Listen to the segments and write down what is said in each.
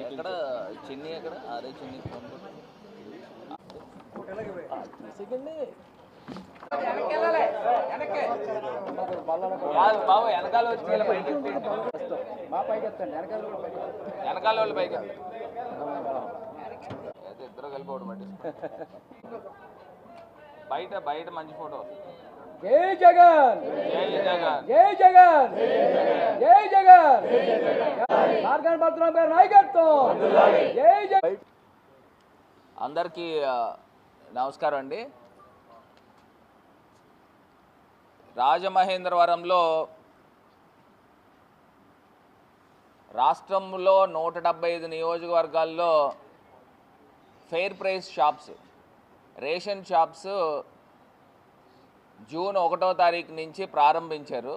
ఎక్కడ? చిన్ని ఎక్కడ? అదే చిన్ని బాబు వెనకాల వచ్చి. మా పైకి వెనకాల. వెనకాల వాళ్ళు పైకి. అయితే ఇద్దరు కలిపి ఒకటి పట్టి బయట బయట మంచి ఫోటో. జై జగన్. జై జగన్! జై జగన్! జై జగన్! మార్గన్ భద్రం గారి నాయకత్వం. జై జగన్ అందరికీ నమస్కారం అండి. రాజమహేంద్రవరంలో రాష్ట్రంలో నూట డెబ్బై ఐదు నియోజకవర్గాల్లో fair price shops ration shops June ఒకటో తారీఖు నుంచి ప్రారంభించారు.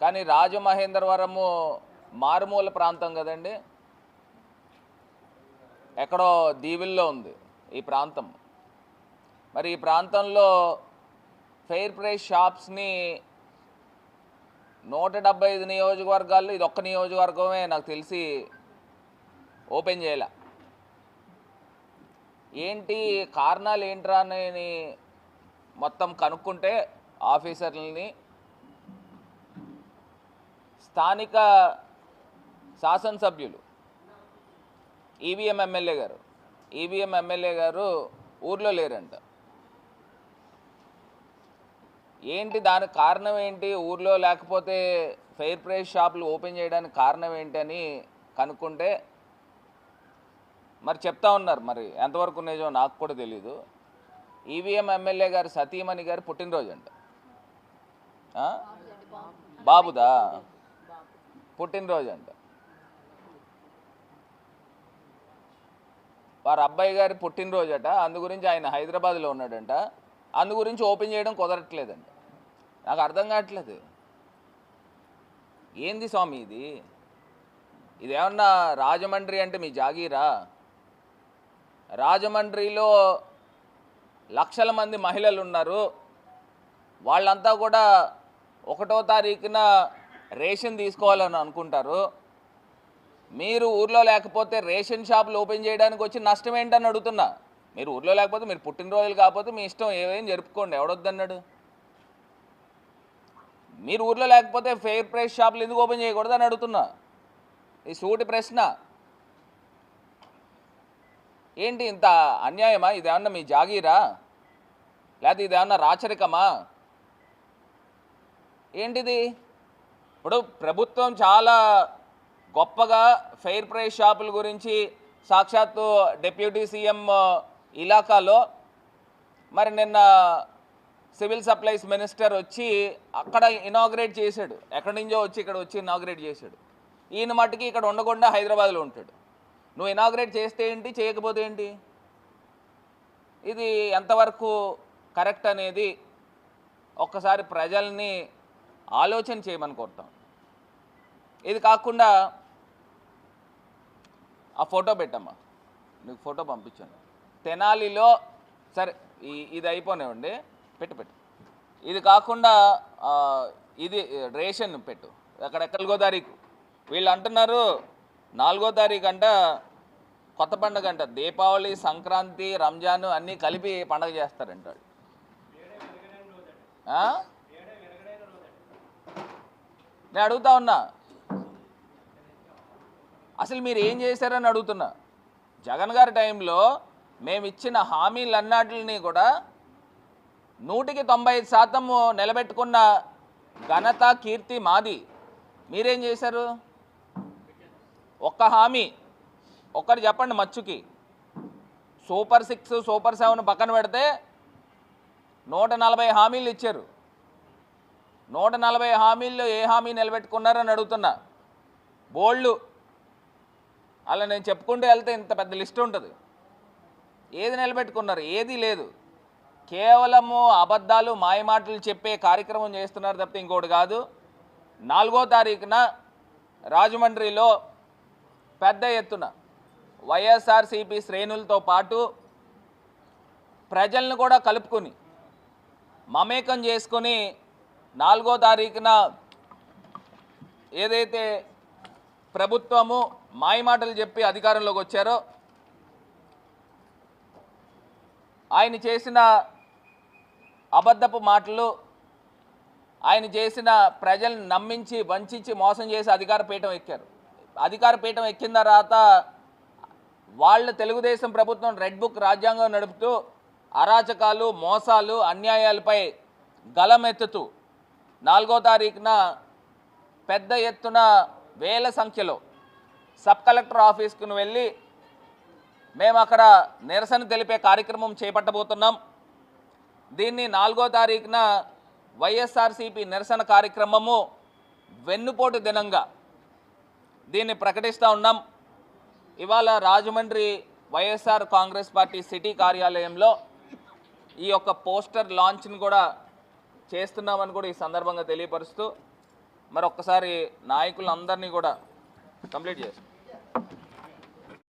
కానీ రాజమహేంద్రవరము మారుమూల ప్రాంతం కదండి. ఎక్కడో దీవుల్లో ఉంది ఈ ప్రాంతం. మరి ఈ ప్రాంతంలో ఫెయిర్ ప్రైస్ షాప్స్ని నూట డెబ్బై ఐదు నియోజకవర్గాల్లో ఇది ఒక్క నియోజకవర్గమే నాకు తెలిసి ఓపెన్ చేయాల. ఏంటి కారణాలు ఏంట్రా అని మొత్తం కనుక్కుంటే ఆఫీసర్లని స్థానిక శాసనసభ్యులు. ఈవీఎం ఎమ్మెల్యే గారు. ఈవీఎం ఎమ్మెల్యే గారు ఊర్లో లేరంట. ఏంటి దానికి కారణం ఏంటి? ఊర్లో లేకపోతే ఫెయిర్ ప్రైస్ షాపులు ఓపెన్ చేయడానికి కారణం ఏంటి అని కనుక్కుంటే మరి చెప్తా ఉన్నారు మరి ఎంతవరకు నిజం నాకు కూడా తెలీదు. ఈవీఎం ఎమ్మెల్యే గారు సతీమణి గారు పుట్టినరోజు అంట? బాబుదా? పుట్టినరోజు అంట. వారి అబ్బాయి గారి పుట్టినరోజట అందు గురించి ఆయన హైదరాబాద్లో ఉన్నాడంట. అందు గురించి ఓపెన్ చేయడం కుదరట్లేదండి నాకు అర్థం కావట్లేదు. ఏంది స్వామి ఇది? ఇదేమన్నా రాజమండ్రి అంటే మీ జాగీరా? రాజమండ్రిలో లక్షల మంది మహిళలు ఉన్నారు. వాళ్ళంతా కూడా ఒకటో తారీఖున రేషన్ తీసుకోవాలని అనుకుంటారు. మీరు ఊర్లో లేకపోతే రేషన్ షాపులు ఓపెన్ చేయడానికి వచ్చి నష్టం ఏంటని అడుగుతున్నా. మీరు ఊర్లో లేకపోతే మీరు పుట్టినరోజులు కాకపోతే మీ ఇష్టం ఏమేం జరుపుకోండి. ఎవడొద్దన్నాడు మీరు ఊర్లో లేకపోతే ఫెయిర్ ప్రైస్ షాపులు ఎందుకు ఓపెన్ చేయకూడదని అడుగుతున్నా. ఈ సూటి ప్రశ్న. ఏంటి ఇంత అన్యాయమా? ఇదేమన్నా మీ జాగీరా? లేకపోతే ఇదేమన్నా రాచరికమా? ఏంటిది? ఇప్పుడు ప్రభుత్వం చాలా గొప్పగా ఫెయిర్ ప్రైస్ షాపుల గురించి సాక్షాత్తు డిప్యూటీ సీఎం ఇలాకాలో మరి నిన్న సివిల్ సప్లైస్ మినిస్టర్ వచ్చి అక్కడ ఇనాగ్రేట్ చేశాడు. ఎక్కడి నుంచో వచ్చి ఇక్కడ వచ్చి ఇనాగ్రేట్ చేశాడు. ఈయన మట్టుకి ఇక్కడ ఉండకుండా హైదరాబాద్లో ఉంటాడు. నువ్వు ఇనాగ్రేట్ చేస్తే ఏంటి చేయకపోతే ఏంటి? ఇది ఎంతవరకు కరెక్ట్ అనేది ఒక్కసారి ప్రజల్ని ఆలోచన చేయమని కోరుతాం. ఇది కాకుండా ఆ ఫోటో పెట్టమ్మా. నీకు ఫోటో పంపించాను. తెనాలిలో సరే ఈ ఇది అయిపోనివ్వండి. పెట్టు పెట్టు. ఇది కాకుండా ఇది రేషన్ పెట్టు. అక్కడ ఎక్కడికో తారీఖు వీళ్ళు అంటున్నారు నాలుగో తారీఖు అంట కొత్త పండుగ అంట. దీపావళి సంక్రాంతి రంజాన్ అన్నీ కలిపి పండగ చేస్తారంట వాళ్ళు. నేను అడుగుతా ఉన్నా. అసలు మీరు ఏం చేశారని అడుగుతున్నా. జగన్ గారి టైంలో మేము ఇచ్చిన హామీలన్నిటిని కూడా నూటికి తొంభై ఐదు శాతము నిలబెట్టుకున్న ఘనత కీర్తి మాది. మీరేం చేశారు? ఒక్క హామీ. ఒక్కటి చెప్పండి మచ్చుకి. సూపర్ సిక్స్ సూపర్ సెవెన్ పక్కన పెడితే నూట నలభై హామీలు ఇచ్చారు. నూట నలభై హామీల్లో ఏ హామీ నిలబెట్టుకున్నారని అడుగుతున్నా. బోల్డ్ అలా నేను చెప్పుకుంటూ వెళ్తే ఇంత పెద్ద లిస్ట్ ఉంటుంది. ఏది నిలబెట్టుకున్నారు? ఏది లేదు. కేవలము అబద్ధాలు మాయమాటలు చెప్పే కార్యక్రమం చేస్తున్నారు తప్పితే ఇంకోటి కాదు. నాలుగో తారీఖున రాజమండ్రిలో పెద్ద ఎత్తున వైఎస్ఆర్సీపీ శ్రేణులతో పాటు ప్రజలను కూడా కలుపుకొని మమేకం చేసుకొని నాలుగో తారీఖున ఏదైతే ప్రభుత్వము మాయమాటలు చెప్పి అధికారంలోకి వచ్చారో ఆయన చేసిన అబద్ధపు మాటలు ఆయన చేసిన ప్రజల్ని నమ్మించి వంచించి మోసం చేసి అధికార పీఠం ఎక్కారు. అధికార పీఠం ఎక్కిన తర్వాత వాళ్ళ తెలుగుదేశం ప్రభుత్వం రెడ్ బుక్ రాజ్యాంగం నడుపుతూ అరాచకాలు మోసాలు అన్యాయాలపై గలమెత్తుతూ నాలుగో తారీఖున పెద్ద ఎత్తున వేల సంఖ్యలో సబ్ కలెక్టర్ ఆఫీస్కు వెళ్ళి మేము అక్కడ నిరసన తెలిపే కార్యక్రమం చేపట్టబోతున్నాం. దీన్ని నాలుగో తారీఖున వైఎస్ఆర్సీపీ నిరసన కార్యక్రమము వెన్నుపోటు దినంగా దీన్ని ప్రకటిస్తూ ఉన్నాం. ఇవాళ రాజమండ్రి వైఎస్ఆర్ కాంగ్రెస్ పార్టీ సిటీ కార్యాలయంలో ఈ యొక్క పోస్టర్ లాంచ్ని కూడా చేస్తున్నామని కూడా ఈ సందర్భంగా తెలియపరుస్తూ మరొకసారి నాయకులందరినీ కూడా కంప్లీట్ చేస్తాం